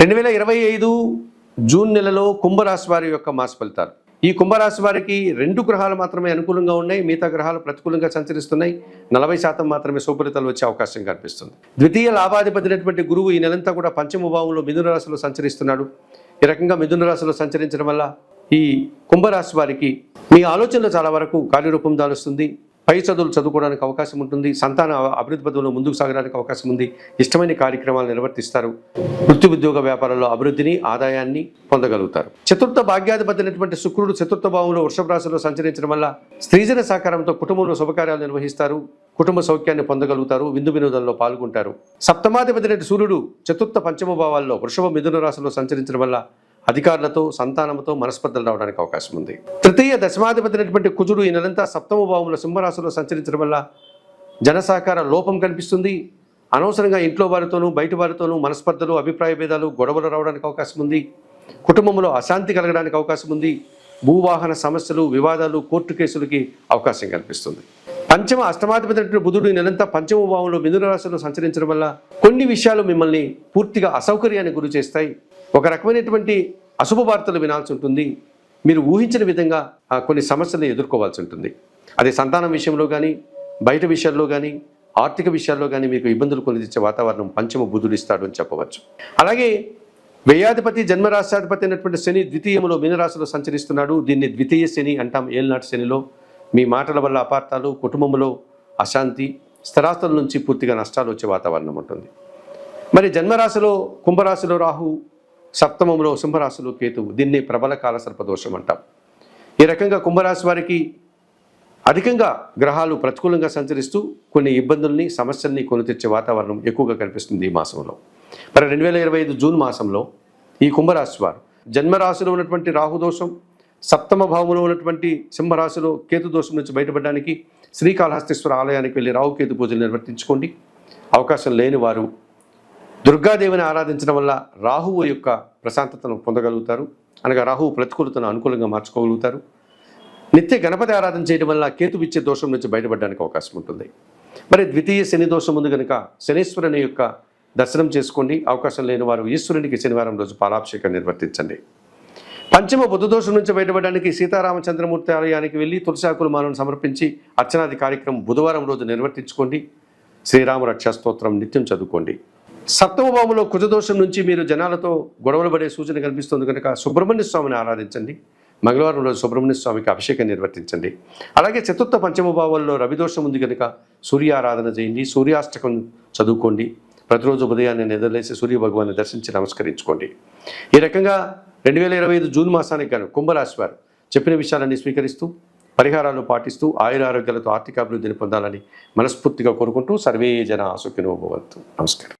రెండు వేల ఇరవై ఐదు జూన్ నెలలో కుంభరాశి వారి యొక్క మాస ఫలితాలు. ఈ కుంభరాశి వారికి రెండు గ్రహాలు మాత్రమే అనుకూలంగా ఉన్నాయి. మిగతా గ్రహాలు ప్రతికూలంగా సంచరిస్తున్నాయి. నలభై శాతం మాత్రమే శుభ్రతలు వచ్చే అవకాశం కనిపిస్తుంది. ద్వితీయ లాభాధిపతినటువంటి గురువు ఈ నెలంతా కూడా పంచమ భావంలో మిథున రాశిలో సంచరిస్తున్నాడు. ఈ రకంగా మిథున రాశిలో సంచరించడం వల్ల ఈ కుంభరాశి వారికి మీ ఆలోచనలు చాలా వరకు కార్యరూపం దాలుస్తుంది పై చదువులు చదువుకోవడానికి అవకాశం ఉంటుంది సంతాన అభివృద్ధి పదవుల్లో ముందుకు సాగడానికి అవకాశం ఉంది ఇష్టమైన కార్యక్రమాలు నిర్వర్తిస్తారు వృత్తి ఉద్యోగ వ్యాపారాల్లో అభివృద్ధిని ఆదాయాన్ని పొందగలుగుతారు. చతుర్థ భాగ్యాధిపతినటువంటి శుక్రుడు చతుర్థ భావంలో వృషభ రాశిలో సంచరించడం వల్ల స్త్రీజన సహకారంతో కుటుంబంలో శుభకార్యాలు నిర్వహిస్తారు కుటుంబ సౌఖ్యాన్ని పొందగలుగుతారు విందు వినోదంలో పాల్గొంటారు. సప్తమాధిపతి సూర్యుడు చతుర్థ పంచమ భావాల్లో వృషభ మిథున రాశిలో సంచరించడం వల్ల అధికారులతో సంతానంతో మనస్పర్ధలు రావడానికి అవకాశం ఉంది. తృతీయ దశమాధిపతి అయినటువంటి కుజుడు ఈ నెలంతా సప్తమ భావంలో సింహరాశిలో సంచరించడం వల్ల జనసహకార లోపం కనిపిస్తుంది. అనవసరంగా ఇంట్లో వారితోనూ బయట వారితోనూ మనస్పర్ధలు అభిప్రాయ భేదాలు గొడవలు రావడానికి అవకాశం ఉంది. కుటుంబంలో అశాంతి కలగడానికి అవకాశం ఉంది. భూవాహన సమస్యలు వివాదాలు కోర్టు కేసులకి అవకాశం కనిపిస్తుంది పంచమ అష్టమాధిపతి బుధుడు ఈ నెలంతా పంచమ భావంలో మిథున రాశిలో సంచరించడం వల్ల కొన్ని విషయాలు మిమ్మల్ని పూర్తిగా అసౌకర్యానికి గురి చేస్తాయి. ఒక రకమైనటువంటి అశుభ వార్తలు వినాల్సి ఉంటుంది. మీరు ఊహించిన విధంగా కొన్ని సమస్యలను ఎదుర్కోవాల్సి ఉంటుంది. అది సంతానం విషయంలో కానీ బయట విషయాల్లో కానీ ఆర్థిక విషయాల్లో కానీ మీకు ఇబ్బందులు కొనిదిచ్చే వాతావరణం పంచమ బుధుడు ఇస్తాడు అని చెప్పవచ్చు. అలాగే వ్యయాధిపతి జన్మరాశాధిపతి అయినటువంటి శని ద్వితీయంలో మీనరాశిలో సంచరిస్తున్నాడు. దీన్ని ద్వితీయ శని అంటాం. ఏళ్ళనాటి శనిలో మీ మాటల వల్ల అపార్థాలు కుటుంబంలో అశాంతి స్థిరాస్తుల నుంచి పూర్తిగా నష్టాలు వచ్చే వాతావరణం ఉంటుంది. మరి జన్మరాశిలో కుంభరాశిలో రాహు సప్తమంలో సింహరాశిలో కేతువు దీన్ని ప్రబల కాల సర్పదోషం అంటాం. ఈ రకంగా కుంభరాశి వారికి అధికంగా గ్రహాలు ప్రతికూలంగా సంచరిస్తూ కొన్ని ఇబ్బందుల్ని సమస్యల్ని కొని తెచ్చే వాతావరణం ఎక్కువగా కనిపిస్తుంది ఈ మాసంలో. మరి రెండు వేల ఇరవై ఐదు జూన్ మాసంలో ఈ కుంభరాశి వారు జన్మరాశిలో ఉన్నటువంటి రాహుదోషం సప్తమ భావంలో ఉన్నటువంటి సింహరాశిలో కేతు దోషం నుంచి బయటపడడానికి శ్రీకాళహస్తీశ్వర ఆలయానికి వెళ్ళి రాహుకేతు పూజలు నిర్వర్తించుకోండి. అవకాశం లేని వారు దుర్గాదేవిని ఆరాధించడం వల్ల రాహువు యొక్క ప్రశాంతతను పొందగలుగుతారు. అనగా రాహువు ప్రతికూలతను అనుకూలంగా మార్చుకోగలుగుతారు. నిత్య గణపతి ఆరాధన చేయడం వల్ల కేతు విచ్చే దోషం నుంచి బయటపడడానికి అవకాశం ఉంటుంది. మరి ద్వితీయ శని దోషం ఉంది కనుక శనీశ్వరుని యొక్క దర్శనం చేసుకోండి. అవకాశం లేని వారు ఈశ్వరునికి శనివారం రోజు పాలాభిషేకం నిర్వర్తించండి. పంచమ బుద్ధ దోషం నుంచి బయటపడడానికి సీతారామచంద్రమూర్తి ఆలయానికి వెళ్ళి తులసాకులు మాలను సమర్పించి అర్చనాది కార్యక్రమం బుధవారం రోజు నిర్వర్తించుకోండి. శ్రీరామ రక్షా స్తోత్రం నిత్యం చదువుకోండి. సప్తమభావంలో కుజదోషం నుంచి మీరు జనాలతో గొడవలు పడే సూచన కనిపిస్తుంది కనుక సుబ్రహ్మణ్య స్వామిని ఆరాధించండి. మంగళవారం రోజు సుబ్రహ్మణ్య స్వామికి అభిషేకం నిర్వర్తించండి. అలాగే చతుర్థ పంచమ భావంలో రవిదోషం ఉంది కనుక సూర్య ఆరాధన చేయండి. సూర్యాష్టకం చదువుకోండి. ప్రతిరోజు ఉదయాన్నే నిద్రలేసి సూర్య భగవాన్ని దర్శించి నమస్కరించుకోండి. ఈ రకంగా రెండు వేల ఇరవై ఐదు జూన్ మాసానికి గాను కుంభరాశి వారు చెప్పిన విషయాలన్నీ స్వీకరిస్తూ పరిహారాలు పాటిస్తూ ఆయుర ఆరోగ్యాలతో ఆర్థిక అభివృద్ధిని పొందాలని మనస్ఫూర్తిగా కోరుకుంటూ సర్వే జన సుఖినో నమస్కారం.